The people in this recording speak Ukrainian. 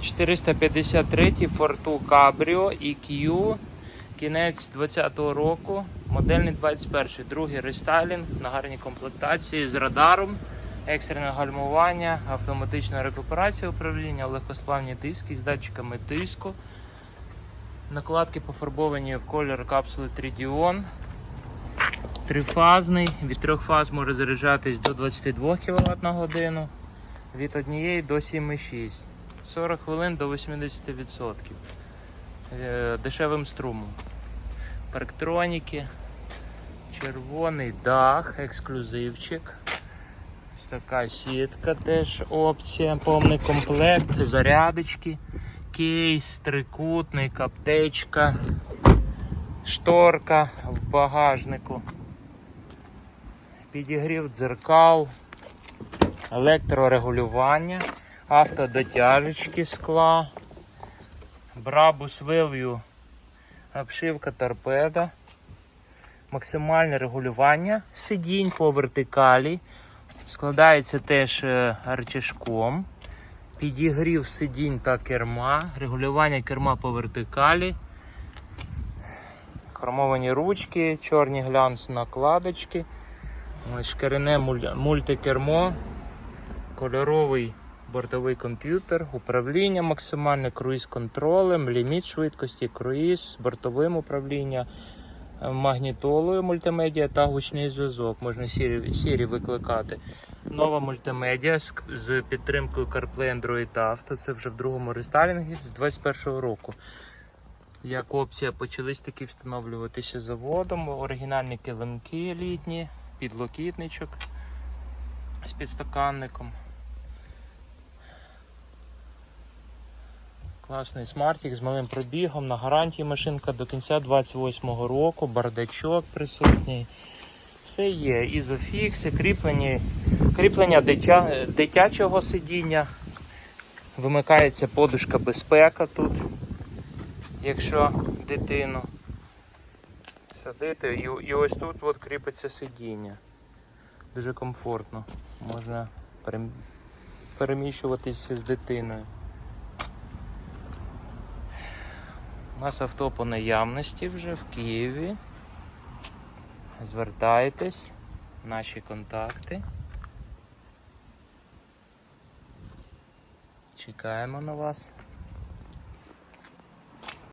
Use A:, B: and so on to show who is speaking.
A: 453 Форту Cabrio EQ, кінець 20-го року, модельний 21-й, другий рестайлінг на гарній комплектації з радаром, екстрене гальмування, автоматична рекуперація управління, легкосплавні диски з датчиками тиску. Накладки пофарбовані в колір капсули 3D On. Трифазний, від трьох фаз може заряджатись до 22 кВт на годину, від однієї до 7,6. 40 хвилин до 80%. Е, Дешевим струмом. Парктроніки, червоний дах, ексклюзивчик. Ось така сітка теж опція, повний комплект, зарядочки, кейс, трикутник, аптечка, шторка в багажнику, підігрів дзеркал, електрорегулювання, автодотяжечки скла, брабус вилью, обшивка торпеда, максимальне регулювання сидінь по вертикалі. Складається теж е, рычажком. Підігрів сидінь та керма, регулювання керма по вертикалі. Хромовані ручки, чорні глянц накладочки. Муль- мультикермо, кольоровий бортовий комп'ютер, управління максимальне круїз-контролем, ліміт швидкості, круїз, бортовим управління, е, магнітолою мультимедіа та гучний зв'язок. Можна сірі, сірі викликати. Нова мультимедіа з, з підтримкою CarPlay Android Auto. Це вже в другому рестайлінгі з 2021 року. Як опція почались таки встановлюватися заводом. Оригінальні килимки літні, підлокітничок з підстаканником. Класний смартік з малим пробігом. На гарантії машинка до кінця 28-го року, бардачок присутній. Все є. Ізофікси, кріплені, кріплення дитя, дитячого сидіння. Вимикається подушка безпека тут, якщо дитину садити. І, і ось тут от кріпиться сидіння. Дуже комфортно. Можна перем- переміщуватися з дитиною. У нас авто по наявності вже в Києві. Звертайтесь, наші контакти. Чекаємо на вас.